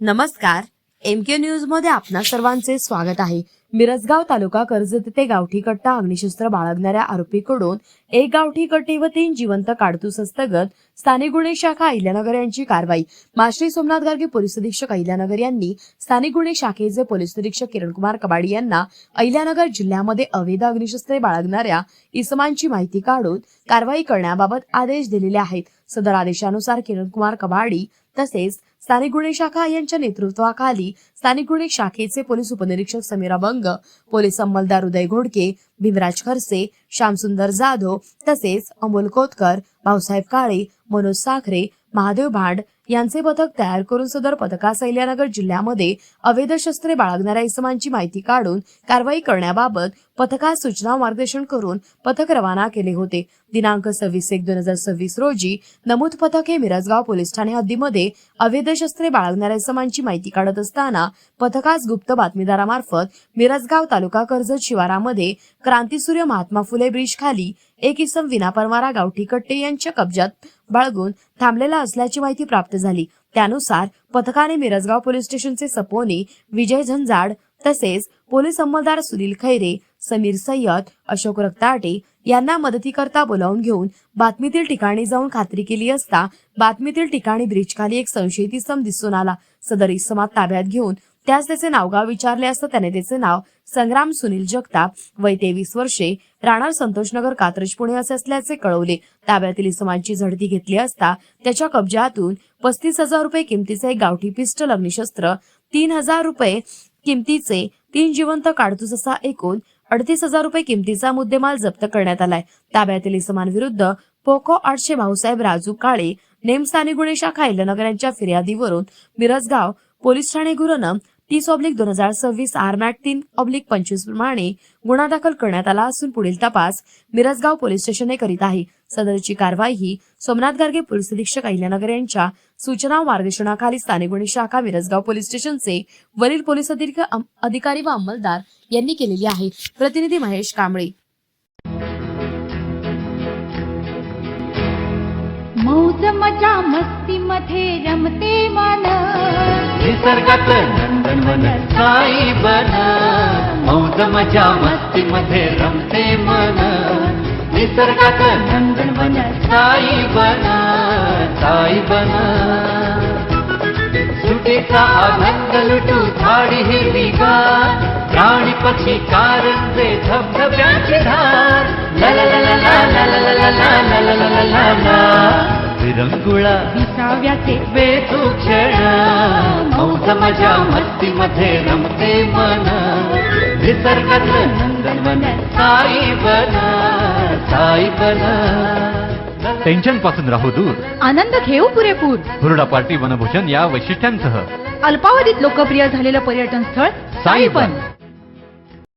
नमस्कार. एम के न्यूजमध्ये आपणा सर्वांचे स्वागत आहे. मिरजगाव तालुका कर्जत ते गावठी कट्टा अग्निशस्त्र बाळगणाऱ्या आरोपीकडून एक गावठी कट्टी व तीन जिवंत काडतूस हस्तगत स्थानिक गुन्हे शाखा अहिल्यानगर यांची कारवाई. माश्री सोमनाथ गार्गे पोलीस अधीक्षक अहिल्यानगर यांनी स्थानिक गुन्हे शाखेचे पोलीस निरीक्षक किरणकुमार कबाडी यांना अहिल्यानगर जिल्ह्यामध्ये अवैध अग्निशस्त्रे बाळगणाऱ्या इसमांची माहिती काढून कारवाई करण्याबाबत आदेश दिलेले आहेत. सदर आदेशानुसार किरणकुमार कबाडी तसेच स्थानिक गुन्हे शाखा यांच्या नेतृत्वाखाली स्थानिक गुन्हे शाखेचे पोलीस उपनिरीक्षक समीरा बंग पोलीस अंमलदार उदय घोडके भीमराज खरसे श्यामसुंदर जाधव तसेच अमोल कोतकर भाऊसाहेब काळे मनोज साखरे महादेव भांड यांचे पथक तयार करून सदर पथकासहल्यानगर जिल्ह्यामध्ये अवैध शस्त्रे बाळगणाऱ्या इसमांची माहिती काढून कारवाई करण्याबाबत पथकास सूचना मार्गदर्शन करून पथक रवाना केले होते. दिनांक सव्वीस एक दोन हजार सव्वीस रोजी नमूद पथक हे मिरजगाव पोलीस ठाणे हद्दीमध्ये अवैध शस्त्रे बाळगणाऱ्या इसमांची माहिती काढत असताना पथकास गुप्त बातमीदारामार्फत मिरजगाव तालुका कर्जत शिवारामध्ये क्रांतीसूर्य महात्मा फुले ब्रिज खाली एक इसम विनापरवाना गावठी कट्टे यांच्या कब्जात बाळगून थांबलेला असल्याची माहिती प्राप्त झाली. त्यानुसार पथकाने मिरजगाव पोलीस स्टेशनचे सपोने विजय झंजाड तसेच पोलीस अंमलदार सुनील खैरे समीर सय्यद अशोक रक्ताटे यांना मदतीकरता बोलावून घेऊन बातमीतील ठिकाणी जाऊन खात्री केली असता बातमीतील ठिकाणी ब्रिजखाली एक संशयित इसम दिसून आला. सदर इसमात ताब्यात घेऊन त्यास त्याचे नावगाव विचारले असता त्याने त्याचे नाव संग्राम सुनील जगताप वय तेवीस वर्षे राहणार संतोषनगर कात्रज पुणे असे असल्याचे कळवले. ताब्यातील इसमांची झडती घेतली असता त्याच्या कब्जातून पस्तीस हजार रुपये किमतीचे एक गावठी पिस्टल अग्निशस्त्र तीन हजार रुपये किमतीचे तीन जिवंत काडतूस असा एकूण अडतीस हजार रुपये किमतीचा मुद्देमाल जप्त करण्यात आलाय. ताब्यातील इसमांविरुद्ध पोको आठशे भाऊसाहेब राजू काळे नेमस्थानी गुन्हे शाखा इलनगर यांच्या फिर्यादीवरून मिरजगाव पोलीस ठाणे गुरुनं तीस ऑब्लिक दोन हजार सव्वीस आरमॅट तीन ऑब्लिक पंचवीस प्रमाणे गुन्हा दाखल करण्यात आला असून पुढील तपास मिरजगाव पोलीस स्टेशनने करीत आहे. सदरची कारवाई ही सोमनाथ गार्गे पोलीस अधीक्षक अहिल्यानगर यांच्या सूचना मार्गदर्शनाखाली स्थानिक गुन्हे शाखा मिरजगाव पोलीस स्टेशनचे वरील पोलीस अधिकारी व अंमलदार यांनी केलेली आहे. प्रतिनिधी महेश कांबळे. मौज मजा मस्ती मध्ये रमते मन निसर्गात नंदनवन साई बन मौज मजा मस्ती मध्ये रमते मन निसर्गात नंदनवन साई बन साई बन सुटीचा आनंद लुटू झाडी हिरवीगार प्राणी पक्षी कारंजे धबधब्याची धार ला ला ला ला ला ला ला ला ला ला ला ला ला ला ला विरंगुळा विसाव्याचे वेचू क्षण मौज मस्ती मध्ये रमते मन. निसर्गातलं नंदनवन साई बन साई बन. टेन्शनपासून राहू दूर. आनंद घेऊ पुरेपूर. हुरडा पार्टी वनभूषण या वैशिष्ट्यांसह. अल्पावधीत लोकप्रिय झालेलं पर्यटन स्थळ साईबन